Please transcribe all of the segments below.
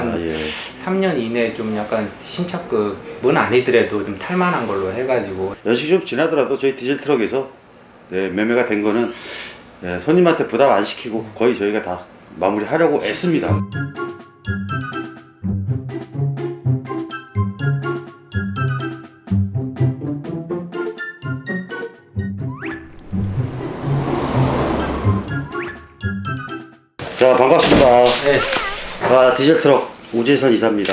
한 예. 3년 이내에 좀 약간 신차급은 아니더라도 좀 탈만한 걸로 해가지고 연식이 좀 지나더라도 저희 디젤 트럭에서 네, 매매가 된 거는 네, 손님한테 부담 안 시키고 거의 저희가 다 마무리하려고 애씁니다. 자 반갑습니다. 네. 아, 디젤 트럭 우재선 이사입니다.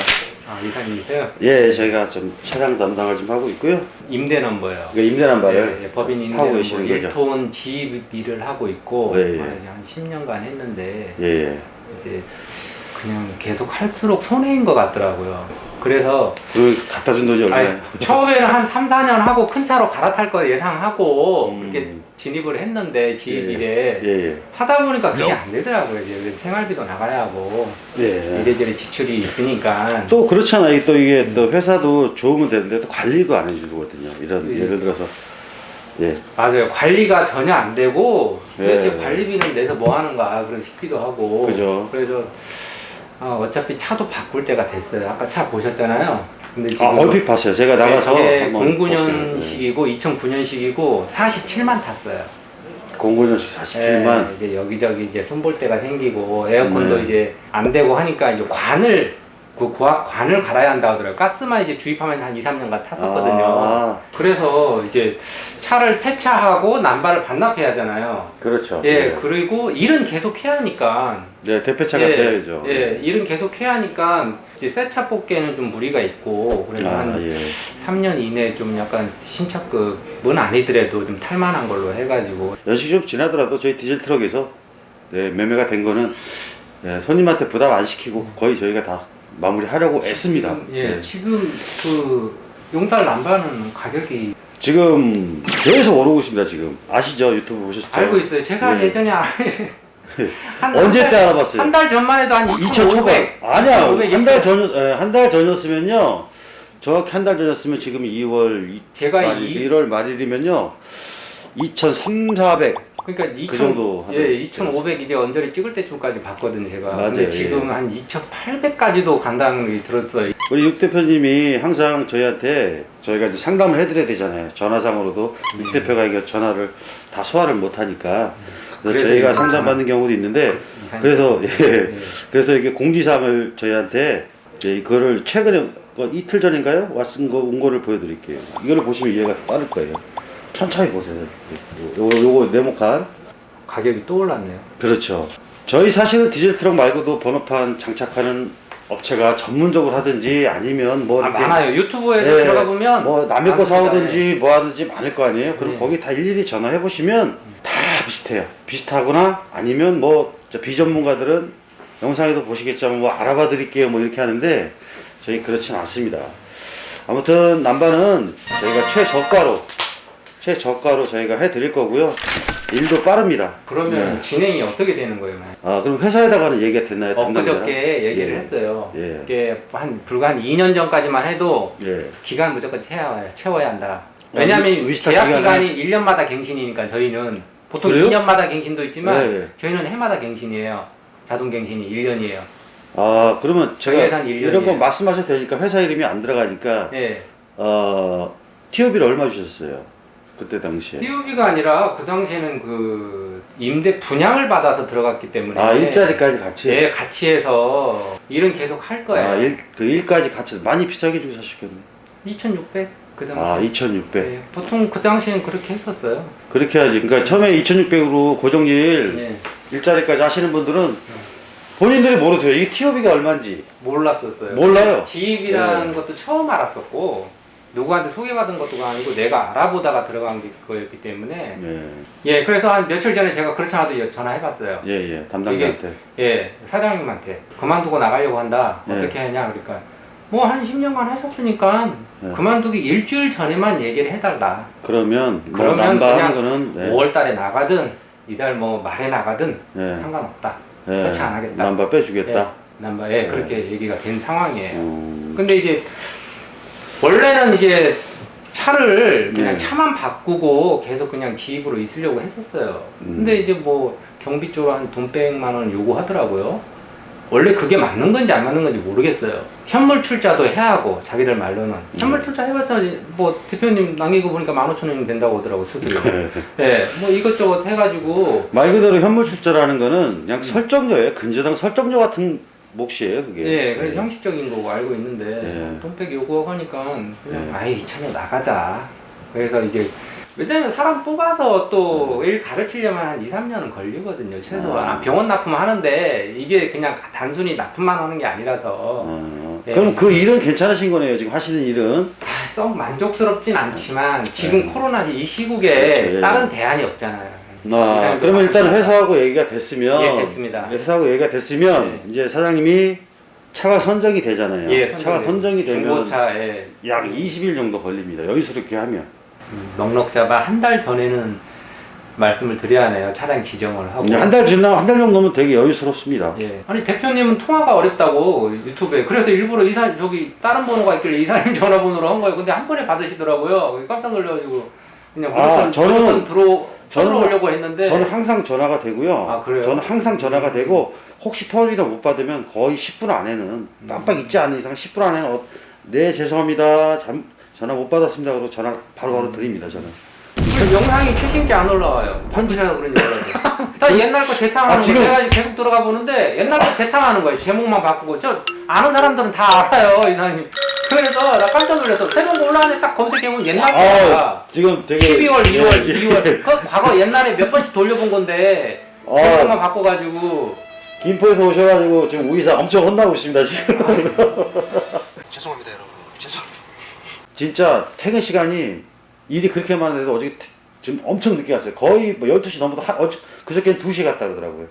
아 이사님이세요? 예, 저희가 좀 차량 담당을 좀 하고 있고요. 임대 넘버요. 그 임대 남바를 예, 예, 법인 임대 타고 넘버 계시는 거죠? 1톤 GB를 하고 있고 예, 예. 아, 이제 한 10년간 했는데 예, 예. 이제 그냥 계속 할수록 손해인 것 같더라고요. 그래서 그 갖다 준 돈이 얼마예요? 처음에는 한 3, 4년 하고 큰 차로 갈아탈 거 예상하고 음. 그렇게 진입을 했는데 예, 지입일에 예, 하다 보니까 그게 안 되더라고요. 이제 생활비도 나가야 하고 예. 예. 이래저래 지출이 있으니까 또 그렇잖아요. 또 이게 또 회사도 좋으면 되는데 또 관리도 안 해주거든요. 이런 예. 예를 들어서 예, 맞아요. 관리가 전혀 안 되고 도대체 예. 관리비는 내서 뭐 하는가 그런 싶기도 하고 그죠. 그래서 어, 어차피 차도 바꿀 때가 됐어요. 아까 차 보셨잖아요. 근데 지금 아 얼핏 봤어요. 제가 나가서 볼게요. 09년식이고 2009년식이고 47만 탔어요. 예. 09년식 47만. 예, 이제 여기저기 이제 손볼 때가 생기고 에어컨도 네. 이제 안 되고 하니까 이제 관을 그 고압 관을 갈아야 한다고 하더라고요. 가스만 이제 주입하면 한 2, 3년간 탔었거든요. 아, 그래서 이제 차를 폐차하고 난발을 반납해야 하잖아요. 그렇죠. 예, 그리고 일은 계속 해야 하니까. 네, 대표차가 예, 돼야죠. 예, 일은 계속 해야 하니까 이제 새 차 뽑기에는 좀 무리가 있고 그래서 아, 한 예. 3년 이내에 좀 약간 신차급은 아니더라도 좀 탈만한 걸로 해가지고 연식이 좀 지나더라도 저희 디젤 트럭에서 네, 매매가 된 거는 네, 손님한테 부담 안 시키고 거의 저희가 다 마무리하려고 애씁니다. 지금, 예, 네. 지금 그 용달 남바는 가격이 지금 계속 오르고 있습니다. 지금 아시죠? 유튜브 보셨죠? 알고 있어요. 제가 네. 예전에 한, 언제 한때 달- 알아봤어요? 한 달 전만 해도 한 2천 초반. 2,500. 아니야. 2,500한달 전, 한 달 전이었으면요. 정확히 한 달 전이었으면 지금 2월 이- 제가 말일, 이 1월 말일이면요. 2,300, 400. 그러니까 2그 정도 하던 예, 2,500 이제 언저리 찍을 때쯤까지 봤거든요, 제가. 맞아요, 근데 지금 예. 한 2,800까지도 간다는 게 들었어요. 우리 육 대표님이 항상 저희한테 저희가 이제 상담을 해드려야 되잖아요. 전화상으로도 육 대표가 이게 전화를 다 소화를 못하니까 그래서 그래서 저희가 이거 상담받는 경우도 있는데. 그래서 예. 예. 그래서 이게 공지사항을 저희한테 이제 이거를 최근에 그 이틀 전인가요? 왔은 거, 온 거를 보여드릴게요. 이거를 보시면 이해가 빠를 거예요. 천천히 보세요. 요, 요, 요거 네모칸. 가격이 또 올랐네요. 그렇죠. 저희 사실은 디젤 트럭 말고도 번호판 장착하는 업체가 전문적으로 하든지 아니면 뭐 아, 이렇게 많아요. 유튜브에 예, 들어가 보면 뭐 남의 거 많습니다. 사오든지 뭐 하든지 많을 거 아니에요. 그럼 네. 거기 다 일일이 전화해 보시면 다 비슷해요. 비슷하거나 아니면 뭐 저 비전문가들은 영상에도 보시겠지만 뭐 알아봐 드릴게요 뭐 이렇게 하는데 저희 그렇진 않습니다. 아무튼 남바는 저희가 최저가로 최저가로 저희가 해 드릴 거고요. 일도 빠릅니다. 그러면 네. 진행이 어떻게 되는 거예요? 아 그럼 회사에다가는 얘기가 됐나요? 담당자랑? 엊그저께 얘기를 예. 했어요. 예. 이게 한 불과 한 2년 전까지만 해도 예. 기간 무조건 채워야, 채워야 한다. 왜냐하면 의- 의식화 계약 기간은- 기간이 1년마다 갱신이니까 저희는 보통 그래요? 2년마다 갱신도 있지만 네, 네. 저희는 해마다 갱신이에요. 자동 갱신이 1년이에요. 아 그러면 제가 이런 거 년이에요. 말씀하셔도 되니까 회사 이름이 안 들어가니까 예. 어 TOB를 얼마 주셨어요? 그때 당시에 TOB가 아니라 그 당시에는 그 임대 분양을 받아서 들어갔기 때문에 아 일자리까지 같이 예, 같이 해서 일은 계속 할 거예요. 아일그 일까지 같이 많이 비싸게 주고 사셨겠네 2,600 그 당시. 아 2,600 예, 보통 그 당시엔 그렇게 했었어요. 그렇게 하지 그러니까 처음에 2,600으로 고정일 예. 일자리까지 하시는 분들은 본인들이 모르세요 이게 TOB가 얼마인지 몰랐었어요. 몰라요 지입이라는 예. 것도 처음 알았었고 누구한테 소개받은 것도 아니고 내가 알아보다가 들어간 게 그거였기 때문에 예예예 예 그래서 한 며칠 전에 제가 그렇지 않아도 전화해봤어요. 예, 담당자한테 예 사장님한테 그만두고 나가려고 한다 예. 어떻게 하냐 그러니까 뭐 한 10년간 하셨으니까 예. 그만두기 일주일 전에만 얘기를 해달라. 그러면 뭐 그러면 남바하는 그냥 거는 네. 5월달에 나가든 이달 뭐 말에 나가든 예. 상관없다. 예. 그렇지 않겠다. 남바 빼주겠다 남바 예 그렇게 얘기가 된 상황이에요. 음, 근데 이제 원래는 이제 차를 그냥 네. 차만 바꾸고 계속 그냥 지입으로 있으려고 했었어요. 음. 근데 이제 뭐 경비 쪽으로 한돈 100만 원 요구하더라고요. 원래 그게 맞는 건지 안 맞는 건지 모르겠어요. 현물 출자도 해야 하고 자기들 말로는 현물 출자 해봤자 뭐 대표님 남기고 보니까 15,000원이면 된다고 하더라고 수수료. 예, 뭐 이것저것 해가지고 말 그대로 현물 출자라는 거는 그냥 설정료예요. 근저당 설정료 같은 몫이에요, 그게. 예, 그래서 형식적인 거고 알고 있는데 예. 돈백 요구하고 하니까 그냥 예. 아이 이참에 나가자. 그래서 이제 왜냐면 사람 뽑아서 또 일 가르치려면 한 2, 3년은 걸리거든요. 최소 아. 아, 병원 납품 하는데 이게 그냥 단순히 납품만 하는 게 아니라서 어, 예. 그럼 그 일은 괜찮으신 거네요. 지금 하시는 일은. 아, 썩 만족스럽진 않지만 지금 네. 코로나 이 시국에 그렇죠, 예. 다른 대안이 없잖아요. 아, 일단 그러면 일단. 회사하고 얘기가 됐으면 예, 됐습니다. 회사하고 얘기가 됐으면 네. 이제 사장님이 차가 선정이 되잖아요. 예, 차가 선정이 되면 중고차에 약 20일 정도 걸립니다. 여유스럽게 하면. 음, 넉넉 잡아 한 달 전에는 말씀을 드려야 하네요. 차량 지정을 하고. 한 달 지나 한 달 정도면 되게 여유스럽습니다. 예. 아니 대표님은 통화가 어렵다고 유튜브에 그래서 일부러 이사 저기 다른 번호가 있길래 이사님 전화번호로 한 거예요. 근데 한 번에 받으시더라고요. 깜짝 놀라가지고 그냥 아, 무조건 저는- 무조건 들어 저는- 들어오려고 했는데 저는 항상 전화가 되고요. 아, 그래요? 저는 항상 전화가 되고 혹시 토요일이나 못 받으면 거의 10분 안에는 깜빡 잊지 않는 이상 10분 안에는 어, 네 죄송합니다. 잠, 전화 못 받았습니다. 그러고 전화 바로바로 드립니다. 저는. 그 영상이 최신 게 안 올라와요. 편집해서 그런지 몰라도. 다 옛날 거 재탕하는 아, 지금- 거 제가 계속 들어가 보는데 옛날 거 재탕하는 거예요. 제목만 바꾸고 저 아는 사람들은 다 알아요 이사님. 그래서 나 깜짝 놀랐어. 새로운 거 올라왔는데 딱 검색해보면 옛날 거야. 아, 지금 되게 12월, 2월, 예, 2월. 그 과거 옛날에 몇 번씩 돌려본 건데 어. 제목만 바꿔가지고 김포에서 오셔가지고 지금 우이사 엄청 혼나고 있습니다. 지금. 죄송합니다 여러분 죄송합니다 진짜 퇴근 시간이 일이 그렇게 많은데도 태- 지금 엄청 늦게 갔어요. 거의 뭐 12시 넘어도 한, 어저, 그저께는 2시에 갔다 그러더라고요.